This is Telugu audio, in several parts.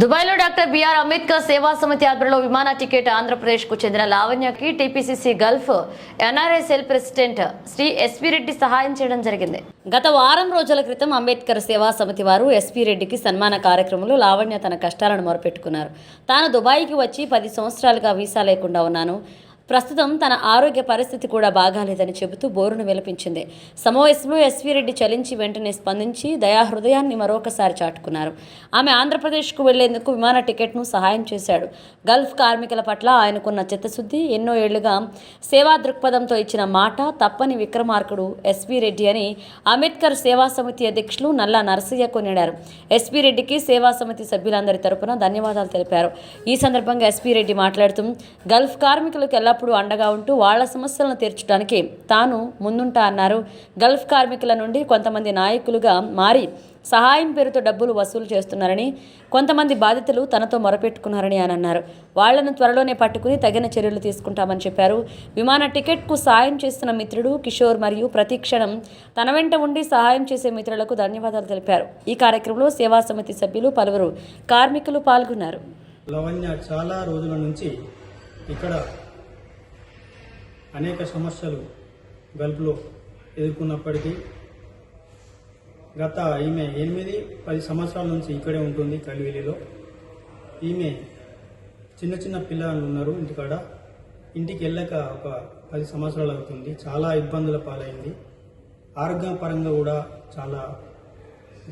దుబాయ్లో డాక్టర్ బిఆర్ అంబేద్కర్ సేవా సమితి ఆధ్వర్యంలో విమాన టికెట్ ఆంధ్రప్రదేశ్కు చెందిన లావణ్యకి TPCC gulf NRI cell president Shri SP Reddy సహాయం చేయడం జరిగింది. గత వారం రోజుల క్రితం అంబేద్కర్ సేవా సమితి వారు ఎస్పీ రెడ్డికి సన్మాన కార్యక్రమంలో లావణ్య తన కష్టాలను మొరపెట్టుకున్నారు. తాను దుబాయ్కి వచ్చి పది సంవత్సరాలుగా వీసా లేకుండా ఉన్నాను. ప్రస్తుతం తన ఆరోగ్య పరిస్థితి కూడా బాగాలేదని చెబుతూ బోరును విలపించింది. సమావేశంలో ఎస్వీ రెడ్డి చలించి వెంటనే స్పందించి దయాహృదయాన్ని మరొకసారి చాటుకున్నారు. ఆమె ఆంధ్రప్రదేశ్కు వెళ్ళేందుకు విమాన టికెట్ను సహాయం చేశాడు. గల్ఫ్ కార్మికుల పట్ల ఆయనకున్న చిత్తశుద్ధి ఎన్నో ఏళ్ళుగా సేవా దృక్పథంతో ఇచ్చిన మాట తప్పని విక్రమార్కుడు ఎస్వీ రెడ్డి అని అంబేద్కర్ సేవా సమితి అధ్యక్షులు నల్లా నరసయ్య కొనిడారు ఎస్పీ రెడ్డికి సేవా సమితి సభ్యులందరి తరపున ధన్యవాదాలు తెలిపారు. ఈ సందర్భంగా ఎస్పీ రెడ్డి మాట్లాడుతూ గల్ఫ్ కార్మికులకు ఎల్లప్పుడూ అండగా ఉంటూ వాళ్ళ సమస్యలను తీర్చడానికి తాను ముందుంటా అన్నారు. గల్ఫ్ కార్మికుల నుండి కొంతమంది నాయకులుగా మారి సహాయం పేరుతో డబ్బులు వసూలు చేస్తున్నారని కొంతమంది బాధితులు తనతో మొరపెట్టుకున్నారని ఆయన అన్నారు. వాళ్ళను త్వరలోనే పట్టుకుని తగిన చర్యలు తీసుకుంటామని చెప్పారు. విమాన టికెట్కు సాయం చేస్తున్న మిత్రుడు కిషోర్ మరియు ప్రతి క్షణం తన వెంట ఉండి సహాయం చేసే మిత్రులకు ధన్యవాదాలు తెలిపారు. ఈ కార్యక్రమంలో సేవా సమితి సభ్యులు పలువురు కార్మికులు పాల్గొన్నారు. లవణ్య చాలా రోజుల నుంచి ఇక్కడ అనేక సమస్యలు గల్ఫ్లో ఎదుర్కొన్నప్పటికీ గత ఈమె ఎనిమిది పది సంవత్సరాల నుంచి ఇక్కడే ఉంటుంది కలివిలిలో. ఈమె చిన్న చిన్న పిల్లలు ఉన్నారు ఇంటికాడ. ఇంటికి వెళ్ళక ఒక పది సంవత్సరాలు అవుతుంది. చాలా ఇబ్బందుల పాలైంది. ఆరోగ్యపరంగా కూడా చాలా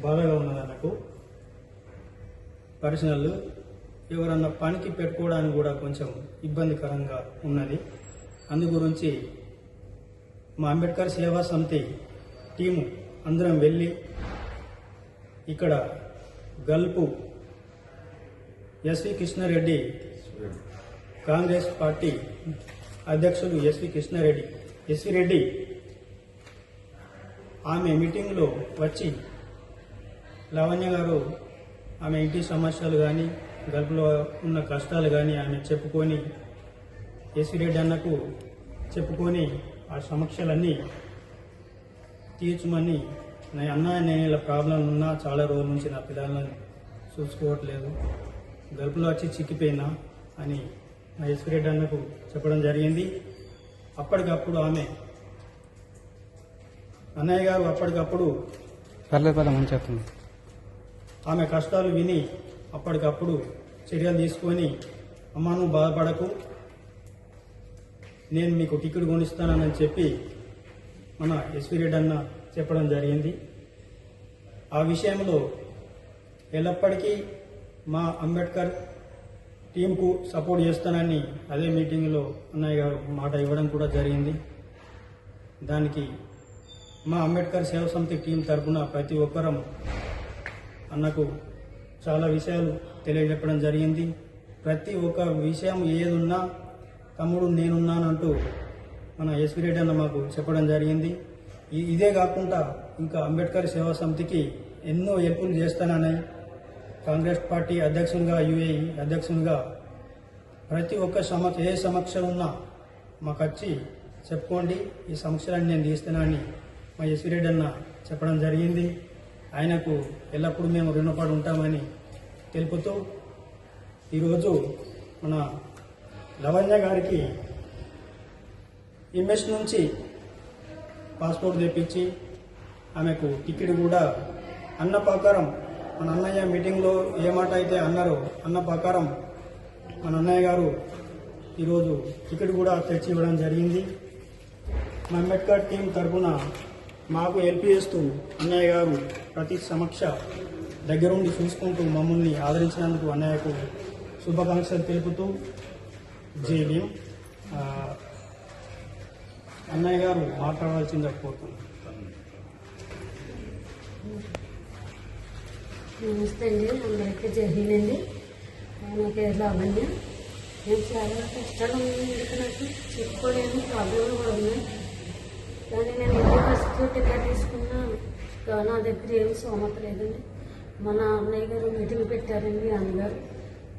బాధగా ఉన్నది నాకు పర్సనల్ ఎవరన్నా పనికి పెట్టుకోవడానికి కూడా కొంచెం ఇబ్బందికరంగా ఉన్నది. అందు గురించి మా అంబేద్కర్ సేవా సమితి టీము అందరం వెళ్ళి ఇక్కడ gulf SV Krishna Reddy Congress party అధ్యక్షుడు ఎస్వి కృష్ణారెడ్డి. ఎస్వి రెడ్డి ఆమె మీటింగ్లో వచ్చి లావణ్య గారు ఆమె ఇంటి సమస్యలు కానీ గల్పులో ఉన్న కష్టాలు కానీ ఆమె చెప్పుకొని ఎస్వి రెడ్డి అన్నకు చెప్పుకొని ఆ సమస్యలన్నీ తీర్చమని నా అన్న నేను ఇలా ప్రాబ్లం ఉన్నా చాలా రోజుల నుంచి నా పిల్లలను చూసుకోవట్లేదు. గల్ఫ్లో వచ్చి చిక్కిపోయినా అని నా ఎస్వి రెడ్డి అన్నకు చెప్పడం జరిగింది. అప్పటికప్పుడు ఆమె అన్నయ్య గారు అప్పటికప్పుడు పర్లేదు పర్లేదు మంచి చెప్తుంది. ఆమె కష్టాలు విని అప్పటికప్పుడు చర్యలు తీసుకొని అమ్మా నువ్వు బాధపడకు నేను మీకు టికెట్ కొనిస్తానని చెప్పి మన ఎస్వి రెడ్డి అన్న చెప్పడం జరిగింది. ఆ విషయంలో ఎల్లప్పటికీ మా అంబేద్కర్ టీంకు సపోర్ట్ చేస్తానని అదే మీటింగ్లో అన్నయ్య గారు మాట ఇవ్వడం కూడా జరిగింది. దానికి మా అంబేద్కర్ సేవ సమితి టీం తరఫున ప్రతి ఒక్కరం అన్నకు చాలా విషయాలు తెలియజెప్పడం జరిగింది. ప్రతి ఒక్క విషయం ఏదున్నా తమ్ముడు నేనున్నానంటూ మన ఎస్వి రెడ్డి అన్న మాకు చెప్పడం జరిగింది. ఇదే కాకుండా ఇంకా అంబేద్కర్ సేవా సమితికి ఎన్నో హెల్పులు చేస్తానని కాంగ్రెస్ పార్టీ అధ్యక్షునిగా యుఏఈ అధ్యక్షునిగా ప్రతి ఒక్క సమక్ష ఏ సమక్ష ఉన్నా మాకు వచ్చి చెప్పుకోండి ఈ సమస్యలన్నీ నేను తీస్తున్నానని మా ఎస్వి రెడ్డి అన్న చెప్పడం జరిగింది. ఆయనకు ఎల్లప్పుడూ మేము రుణపడి ఉంటామని తెలుపుతూ ఈరోజు మన లవణ్య గారికి ఎంఎస్ నుంచి పాస్పోర్ట్ తెప్పించి ఆమెకు టికెట్ కూడా అన్న ప్రకారం మన అన్నయ్య మీటింగ్లో ఏ మాట అయితే అన్నారో అన్న ప్రకారం మన అన్నయ్య గారు ఈరోజు టికెట్ కూడా తెచ్చి ఇవ్వడం జరిగింది. మా అంబేద్కర్ టీం తరఫున మాకు హెల్ప్ చేస్తూ అన్నయ్య గారు ప్రతి సమక్ష దగ్గరుండి చూసుకుంటూ మమ్మల్ని ఆదరించినందుకు అన్నయ్యకు శుభాకాంక్షలు తెలుపుతూ జేబీఎం అన్నయ్య గారు మాట్లాడాల్సిందే కోరుతున్నాను నమస్తే అండి. అందరికీ జరిగిందండి నా పేరు లావణ్య నేను చాలా కష్టాలు ఉన్నాయి నాకు? చెప్పుకోలేని ప్రాబ్లంలు కూడా ఉన్నాయి. కానీ నేను ఇంటి ఫస్ట్ టికెట్ తీసుకున్నా నా దగ్గర ఏమి సోమత లేదండి. మన అన్నయ్య గారు మీటింగ్ పెట్టారండి అన్నగారు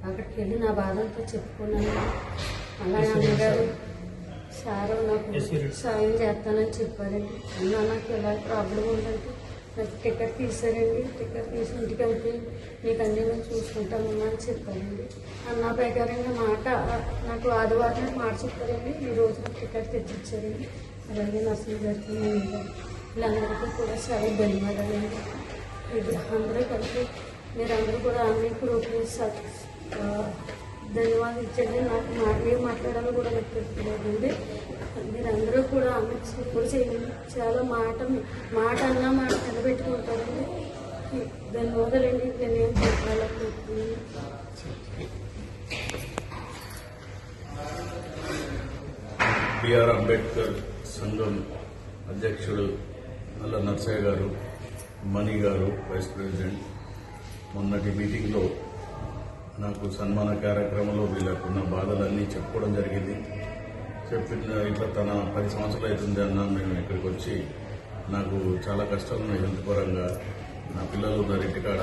అక్కడికి వెళ్ళి నా బాధంతో చెప్పుకున్నాను. అలాగే అన్నగారు సారు. నాకు. సాయం చేస్తానని చెప్పారండి. అన్న నాకు ఎలా ప్రాబ్లం ఉందంటే నాకు టికెట్ తీసారండి టికెట్ తీసి ఇంటికి వెళ్తే మీకు అన్నీ నేను చూసుకుంటామమ్మా అని చెప్పారండి. అన్న ప్రకారంగా మాట నాకు ఆదివారం మాట చెప్పారండి. ఈ రోజు నాకు టికెట్ తెచ్చిచ్చారండి. అలాగే నర్సింగ్ గారికి వీళ్ళందరికీ కూడా చాలా ధన్యవాదాలండి. ఇది అందరూ కలిపి మీరందరూ కూడా అన్ని గ్రూపులు స- ఆ, ధన్యవాదాలు ఇచ్చండి నాకు మా ఏం కూడా నాకు తెలియలేదండి మీరందరూ కూడా ఆమె ఇప్పుడు చేయండి చాలా మాట మాట అన్నా మాట నిలబెట్టుకుంటారండి ధన్యవాదాలండి నేను ఏం చెప్పాలనుకుంటున్నాను బిఆర్ అంబేద్కర్ సంఘం అధ్యక్షుడు నల్ల నర్సయ్య గారు మణి గారు వైస్ ప్రెసిడెంట్. మొన్నటి మీటింగ్లో నాకు సన్మాన కార్యక్రమంలో వీళ్ళకున్న బాధలన్నీ చెప్పుకోవడం జరిగింది. చెప్పిన ఇట్లా తన పది సంవత్సరాలు అవుతుంది అన్న మేము ఇక్కడికి వచ్చి నాకు చాలా కష్టాలు ఉన్నాయి హెల్త్ పరంగా నా పిల్లలు ఉన్నారు ఇంటికాడ.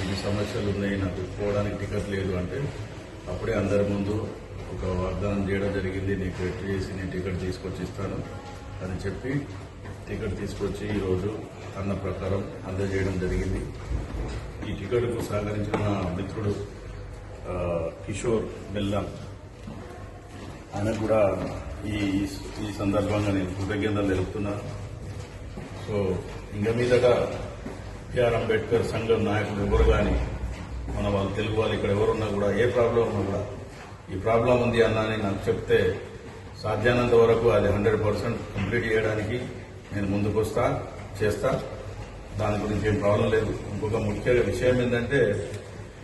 ఇన్ని సమస్యలు ఉన్నాయి? నాకు పోవడానికి టికెట్ లేదు అంటే అప్పుడే అందరి ముందు ఒక వాగ్దానం చేయడం జరిగింది. నీకు ఎట్టు చేసి నేను టికెట్ తీసుకొచ్చి ఇస్తాను అని చెప్పి టికెట్ తీసుకొచ్చి ఈరోజు అన్న ప్రకారం అందజేయడం జరిగింది. ఈ టికెట్కు సహకరించిన మిత్రుడు కిషోర్ బెల్లం. ఆయన కూడా ఈ ఈ సందర్భంగా నేను కృతజ్ఞతలు తెలుపుతున్నాను సో ఇంక మీదగా బిఆర్ అంబేద్కర్ సంఘం నాయకులు ఎవరు కానీ మన వాళ్ళు తెలుగు వాళ్ళు ఇక్కడ ఎవరున్నా కూడా ఏ ప్రాబ్లం ఉన్నా కూడా ఈ ప్రాబ్లం ఉంది అన్న అని నాకు చెప్తే సాధ్యానంత వరకు అది హండ్రెడ్ పర్సెంట్ కంప్లీట్ చేయడానికి నేను ముందుకు వస్తా చేస్తా. దాని గురించి ఏం ప్రాబ్లం లేదు. ఇంకొక ముఖ్య విషయం ఏంటంటే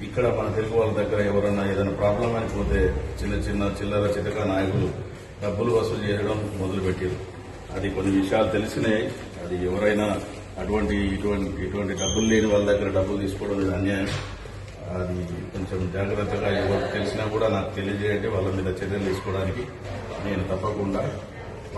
ఇక్కడ మన తెలుగు వాళ్ళ దగ్గర ఎవరన్నా ఏదైనా ప్రాబ్లం అయిపోతే చిన్న చిన్న చిల్లర చితక నాయకులు డబ్బులు వసూలు చేయడం మొదలుపెట్టారు. అది కొన్ని విషయాలు తెలిసినాయి. అది ఎవరైనా అటువంటి ఇటువంటి ఇటువంటి డబ్బులు లేని వాళ్ళ దగ్గర డబ్బులు తీసుకోవడం అనేది అన్యాయం. అది కొంచెం జాగ్రత్తగా ఎవరు తెలిసినా కూడా నాకు తెలియజేయండి. వాళ్ళ మీద చర్యలు తీసుకోవడానికి నేను తప్పకుండా